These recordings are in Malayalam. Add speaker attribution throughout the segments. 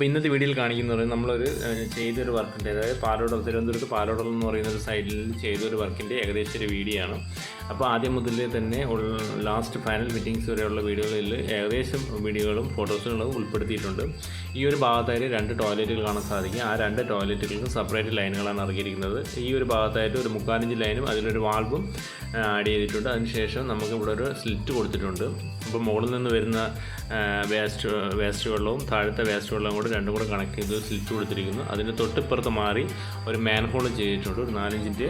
Speaker 1: അപ്പോൾ ഇന്നത്തെ വീഡിയോയിൽ കാണിക്കുന്നത് നമ്മളൊരു ചെയ്തൊരു വർക്കിന്റെ അതായത് പാലോടൽ തിരുവനന്തപുരത്ത് പാലോടൽ എന്ന് പറയുന്ന ഒരു സൈഡിൽ ചെയ്തൊരു വർക്കിന്റെ ഏകദേശം ഒരു വീഡിയോ ആണ്. അപ്പോൾ ആദ്യം മുതലേ തന്നെ ലാസ്റ്റ് ഫൈനൽ മീറ്റിംഗ്സ് വരെയുള്ള വീഡിയോകളിൽ ഏകദേശം വീഡിയോകളും ഫോട്ടോസുകളും ഉൾപ്പെടുത്തിയിട്ടുണ്ട്. ഈ ഒരു ഭാഗത്തായിട്ട് രണ്ട് ടോയ്ലറ്റുകൾ കാണാൻ സാധിക്കും. ആ രണ്ട് ടോയ്ലറ്റുകൾക്കും സെപ്പറേറ്റ് ലൈനുകളാണ് ഇറക്കിയിരിക്കുന്നത്. ഈ ഒരു ഭാഗത്തായിട്ട് ഒരു മുക്കാലഞ്ച് ലൈനും അതിലൊരു വാൾവും ആഡ് ചെയ്തിട്ടുണ്ട്. അതിനുശേഷം നമുക്ക് ഇവിടെ ഒരു സ്ലിറ്റ് കൊടുത്തിട്ടുണ്ട്. അപ്പോൾ മുകളിൽ നിന്ന് വരുന്ന വേസ്റ്റ് വേസ്റ്റ് വെള്ളവും താഴത്തെ വേസ്റ്റ് വെള്ളവും കൂടെ രണ്ടും കൂടെ കണക്ട് ചെയ്ത് സ്ലിറ്റ് കൊടുത്തിരിക്കുന്നു. അതിന്റെ തൊട്ടിപ്പുറത്ത് മാറി ഒരു മാൻഹോൾ ചെയ്തിട്ടുണ്ട്. ഒരു നാലഞ്ചിന്റെ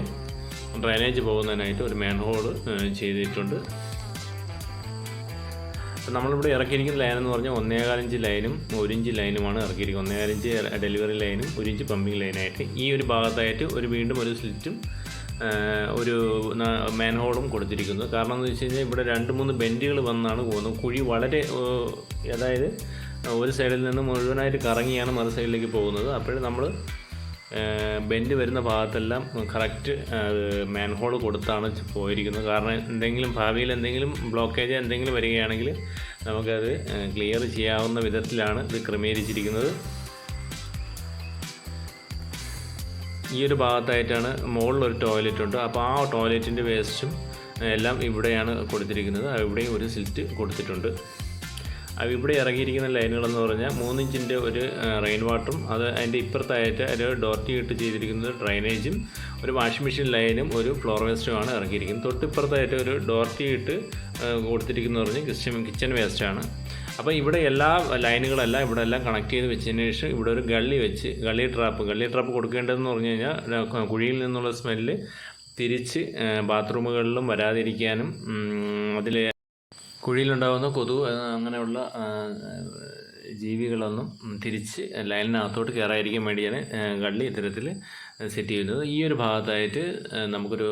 Speaker 1: ഡ്രൈനേജ് പോകുന്നതിനായിട്ട് ഒരു മാൻഹോൾ ചെയ്തിട്ടുണ്ട്. അപ്പം നമ്മളിവിടെ ഇറക്കിയിരിക്കുന്ന ലൈൻ എന്ന് പറഞ്ഞാൽ ഒന്നേകാലഞ്ച് ലൈനും ഒരു ഇഞ്ച് ലൈനുമാണ് ഇറക്കിയിരിക്കുന്നത്. ഒന്നേകാലഞ്ച് ഡെലിവറി ലൈനും ഒരു ഇഞ്ച് പമ്പിങ് ലൈനായിട്ട് ഈ ഒരു ഭാഗത്തായിട്ട് ഒരു വീണ്ടും ഒരു സ്ലിറ്റും ഒരു മാൻഹോളും കൊടുത്തിരിക്കുന്നു. കാരണം എന്ന് വെച്ച് കഴിഞ്ഞാൽ ഇവിടെ രണ്ട് മൂന്ന് ബെൻഡുകൾ വന്നാണ് പോകുന്നത്. കുഴി വളരെ അതായത് ഒരു സൈഡിൽ നിന്ന് മുഴുവനായിട്ട് കറങ്ങിയാണ് മറു സൈഡിലേക്ക് പോകുന്നത്. അപ്പോഴും നമ്മൾ ബെൻഡ് വരുന്ന ഭാഗത്തെല്ലാം കറക്റ്റ് മാൻഹോൾ കൊടുത്താണ് പോയിരിക്കുന്നത്. കാരണം എന്തെങ്കിലും ഭാവിയിൽ എന്തെങ്കിലും ബ്ലോക്കേജ് എന്തെങ്കിലും വരികയാണെങ്കിൽ നമുക്കത് ക്ലിയർ ചെയ്യാവുന്ന വിധത്തിലാണ് ഇത് ക്രമീകരിച്ചിരിക്കുന്നത്. ഈ ഒരു ഭാഗത്തായിട്ടാണ് മുകളിൽ ഒരു ടോയ്ലറ്റ് ഉണ്ട്. അപ്പോൾ ആ ടോയ്ലറ്റിന്റെ വേസ്റ്റും എല്ലാം ഇവിടെയാണ് കൊടുത്തിരിക്കുന്നത്. ഇവിടെയും ഒരു സിൽറ്റ് കൊടുത്തിട്ടുണ്ട്. ഇവിടെ ഇറങ്ങിയിരിക്കുന്ന ലൈനുകളെന്ന് പറഞ്ഞാൽ മൂന്നിഞ്ചിന്റെ ഒരു റെയിൻ വാട്ടറും അത് അതിന്റെ ഇപ്പുറത്തായിട്ട് ഒരു ഡോർട്ടി ഇട്ട് ചെയ്തിരിക്കുന്നത് ഡ്രൈനേജും ഒരു വാഷിംഗ് മെഷീൻ ലൈനും ഒരു ഫ്ലോർ വേസ്റ്റുമാണ് ഇറങ്ങിയിരിക്കുന്നത്. തൊട്ടിപ്പുറത്തായിട്ട് ഒരു ഡോർട്ടി ഇട്ട് കൊടുത്തിരിക്കുന്നത് പറഞ്ഞാൽ കിച്ചൺ കിച്ചൺ വേസ്റ്റാണ് അപ്പോൾ ഇവിടെ എല്ലാ ലൈനുകളെല്ലാം ഇവിടെ എല്ലാം കണക്ട് ചെയ്ത് വെച്ചതിന് ശേഷം ഇവിടെ ഒരു ഗള്ളി വെച്ച് ഗള്ളി ട്രാപ്പ് ഗള്ളി ട്രാപ്പ് കൊടുക്കേണ്ടതെന്ന് പറഞ്ഞു കഴിഞ്ഞാൽ കുഴിയിൽ നിന്നുള്ള സ്മെല്ല് തിരിച്ച് ബാത്റൂമുകളിലും വരാതിരിക്കാനും അതിൽ കുഴിയിലുണ്ടാകുന്ന കൊതു അങ്ങനെയുള്ള ജീവികളൊന്നും തിരിച്ച് ലൈനിനകത്തോട്ട് കയറാതിരിക്കാൻ വേണ്ടിയാണ് കള്ളി ഇത്തരത്തിൽ സെറ്റ് ചെയ്യുന്നത്. ഈ ഒരു ഭാഗത്തായിട്ട് നമുക്കൊരു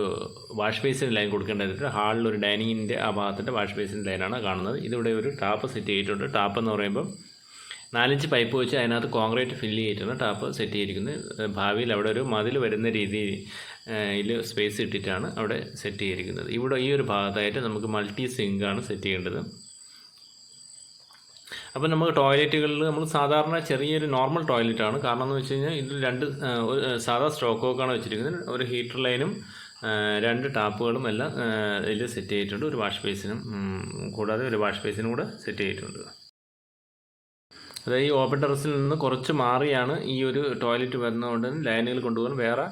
Speaker 1: വാഷ് ബേസിൻ ലൈൻ കൊടുക്കേണ്ടതായിട്ട് ഹാളിൽ ഒരു ഡൈനിങ്ങിന്റെ ആ ഭാഗത്തിന്റെ വാഷ് ബേസിൻ ലൈനാണ് കാണുന്നത്. ഇതിവിടെ ഒരു ടാപ്പ് സെറ്റ് ചെയ്തിട്ടുണ്ട്. ടാപ്പ് എന്ന് പറയുമ്പം നാലഞ്ച് പൈപ്പ് വെച്ച് അതിനകത്ത് കോൺക്രീറ്റ് ഫില്ല് ചെയ്തിട്ടാണ് ടാപ്പ് സെറ്റ് ചെയ്തിരിക്കുന്നത്. ഭാവിയിൽ അവിടെ ഒരു മതിൽ വരുന്ന രീതിയിൽ സ്പേസ് ഇട്ടിട്ടാണ് അവിടെ സെറ്റ് ചെയ്തിരിക്കുന്നത്. ഇവിടെ ഈ ഒരു ഭാഗത്തായിട്ട് നമുക്ക് മൾട്ടി സിങ്കാണ് സെറ്റ് ചെയ്യേണ്ടത്. അപ്പോൾ നമുക്ക് ടോയ്ലറ്റുകളിൽ നമ്മൾ സാധാരണ ചെറിയൊരു നോർമൽ ടോയ്ലറ്റാണ്. കാരണം എന്ന് വെച്ച് കഴിഞ്ഞാൽ ഇതിൽ രണ്ട് ഒരു സാധാ സ്റ്റോക്കോക്കാണ് വെച്ചിരിക്കുന്നത്. ഒരു ഹീറ്റർ ലൈനും രണ്ട് ടാപ്പുകളും എല്ലാം ഇതിൽ സെറ്റ് ചെയ്തിട്ടുണ്ട്. ഒരു വാഷ് ബേസിനും കൂടാതെ ഒരു വാഷ് ബേസിനും കൂടെ സെറ്റ് ചെയ്തിട്ടുണ്ട്. അതായത് ഈ ഓപ്പൺ ടെറസിൽ നിന്ന് കുറച്ച് മാറിയാണ് ഈ ഒരു ടോയ്ലറ്റ് വരുന്നതുകൊണ്ട് ലൈനുകൾ കൊണ്ടുപോകാൻ. വേറെ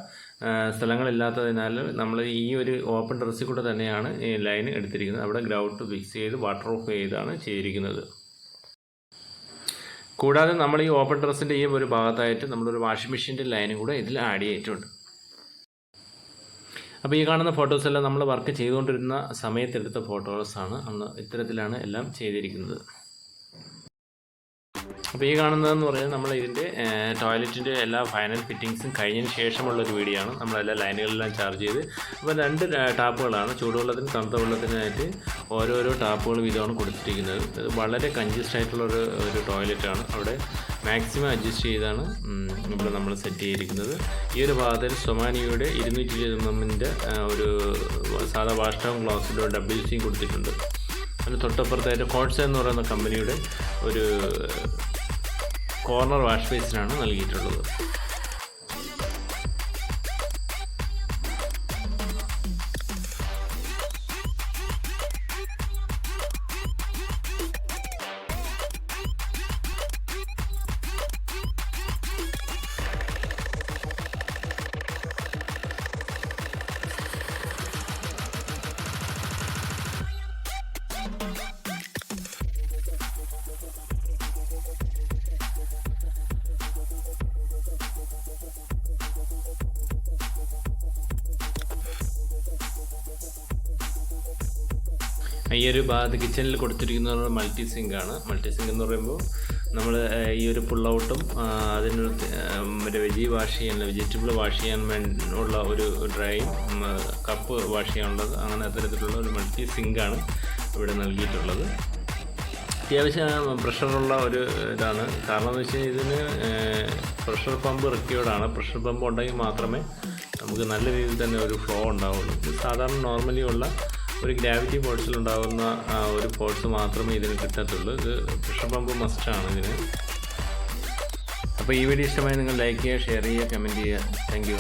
Speaker 1: സ്ഥലങ്ങളില്ലാത്തതിനാൽ നമ്മൾ ഈ ഒരു ഓപ്പൺ ടെറസിൽ കൂടെ തന്നെയാണ് ലൈൻ എടുത്തിരിക്കുന്നത്. അവിടെ ഗ്രൗട്ട് ഫിക്സ് ചെയ്ത് വാട്ടർ ഓഫ് ചെയ്താണ് ചെയ്തിരിക്കുന്നത്. കൂടാതെ നമ്മൾ ഈ ഓപ്പൺ ഡ്രസ്സിന്റെ ഈ ഒരു ഭാഗത്തായിട്ട് നമ്മളൊരു വാഷിംഗ് മെഷീന്റെ ലൈനും കൂടെ ഇതിൽ ആഡ് ചെയ്തിട്ടുണ്ട്. അപ്പോൾ ഈ കാണുന്ന ഫോട്ടോസ് എല്ലാം നമ്മൾ വർക്ക് ചെയ്തുകൊണ്ടിരുന്ന സമയത്തെടുത്ത ഫോട്ടോസാണ് അന്ന് ഇത്തരത്തിലാണ് എല്ലാം ചെയ്തിരിക്കുന്നത്. അപ്പോൾ ഈ കാണുന്നതെന്ന് പറയുന്നത് നമ്മൾ ഇതിന്റെ ടോയ്ലറ്റിന്റെ എല്ലാ ഫൈനൽ ഫിറ്റിങ്സും കഴിഞ്ഞതിന് ശേഷമുള്ള ഒരു വീഡിയോ ആണ്. നമ്മളെല്ലാ ചാർജ് ചെയ്ത് അപ്പോൾ രണ്ട് ടാപ്പുകളാണ്. ചൂടുവെള്ളത്തിനും തണുത്ത വെള്ളത്തിനായിട്ട് ഓരോരോ ടാപ്പുകളും വീതമാണ് കൊടുത്തിരിക്കുന്നത്. ഇത് വളരെ കഞ്ചസ്റ്റ് ആയിട്ടുള്ള ഒരു ഒരു ടോയ്ലറ്റാണ് അവിടെ മാക്സിമം അഡ്ജസ്റ്റ് ചെയ്താണ് ഇവിടെ നമ്മൾ സെറ്റ് ചെയ്തിരിക്കുന്നത്. ഈ ഒരു ഭാഗത്തിൽ സൊമാനിയുടെ ഇരുന്നൂറ്റി ഇരുപത്തൊന്നിന്റെ ഒരു സാധാ വാഷ് ടൗൺ ഗ്ലാസിന്റെ ഒരു ഡബിൾ സി കൊടുത്തിട്ടുണ്ട്. അതിന് തൊട്ടപ്പുറത്തായിട്ട് കോട്ട്സ് എന്ന് പറയുന്ന കമ്പനിയുടെ ഒരു കോർണർ വാഷ് ബേസിനാണ് നൽകിയിട്ടുള്ളത്. ഈ ഒരു കിച്ചണിൽ കൊടുത്തിരിക്കുന്നത് മൾട്ടി സിങ്ക് ആണ്. മൾട്ടി സിങ്ക് എന്ന് പറയുമ്പോൾ നമ്മൾ ഈ ഒരു പുൾ ഔട്ടും അതിനൊരു മറ്റേ വെജി വാഷ് ചെയ്യാൻ വെജിറ്റബിൾ വാഷ് ചെയ്യാൻ വേണ്ടിയുള്ള ഒരു ഡ്രൈയും കപ്പ് വാഷ് ചെയ്യാനുള്ളത് അങ്ങനെ അത്തരത്തിലുള്ള ഒരു മൾട്ടി സിങ്ക് ആണ് ഇവിടെ നൽകിയിട്ടുള്ളത്. അത്യാവശ്യം പ്രഷറുള്ള ഒരു ഇതാണ്. കാരണം എന്ന് വെച്ച് കഴിഞ്ഞാൽ ഇതിന് പ്രഷർ പമ്പ് റിക്വേർഡാണ് പ്രഷർ പമ്പ് ഉണ്ടെങ്കിൽ മാത്രമേ നമുക്ക് നല്ല രീതിയിൽ തന്നെ ഒരു ഫ്ലോ ഉണ്ടാവുള്ളൂ. സാധാരണ നോർമലി ഉള്ള ഒരു ഗ്രാവിറ്റി ഫോഴ്സിൽ ഉണ്ടാകുന്ന ഒരു ഫോഴ്സ് മാത്രമേ ഇതിന് കിട്ടത്തുള്ളൂ. ഇത് പ്രഷർ പമ്പ് മസ്റ്റാണ് ഇതിന്. അപ്പോൾ ഈ വീഡിയോ ഇഷ്ടമായി നിങ്ങൾ ലൈക്ക് ചെയ്യുക ഷെയർ ചെയ്യുക കമന്റ് ചെയ്യുക. താങ്ക്